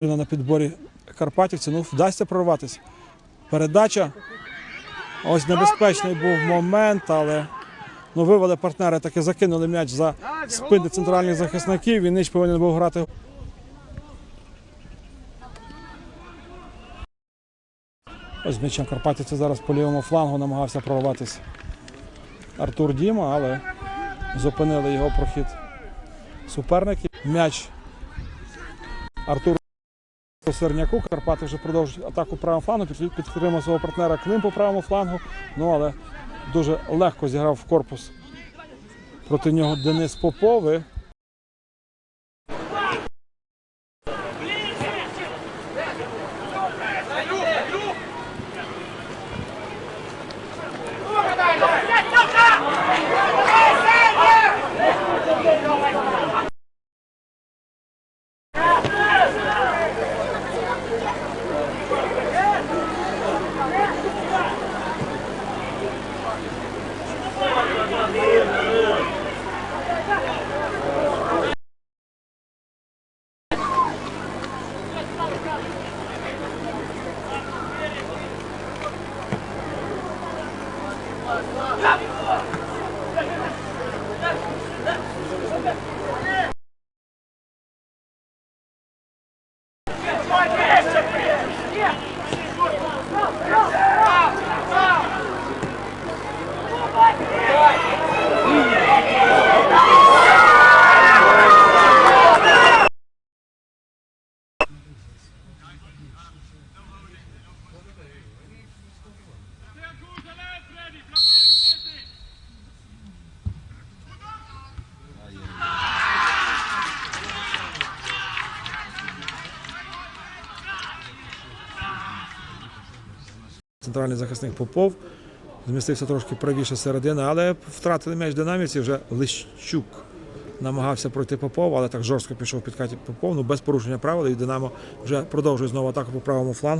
на підборі Карпатівці. Ну, вдасться прорватися. Передача. Ось небезпечний був момент, але ну, вивели партнери, таки закинули м'яч за спини центральних захисників. Віннич повинен був грати. Ось м'ячем Карпатівці зараз по лівому флангу намагався прорватися Артур Діма, але зупинили його прохід суперники. М'яч Артур Серняку. Карпати вже продовжують атаку правим флангу, підтримав свого партнера Клим по правому флангу. Ну але дуже легко зіграв в корпус проти нього Денис Попов. І центральний захисник Попов змістився трошки правіше середини, але втратили м'яч динаміці. Вже Лищук намагався пройти Попов, але так жорстко пішов під Каті Попов. Ну без порушення правил. І Динамо вже продовжує знову атаку по правому флангу.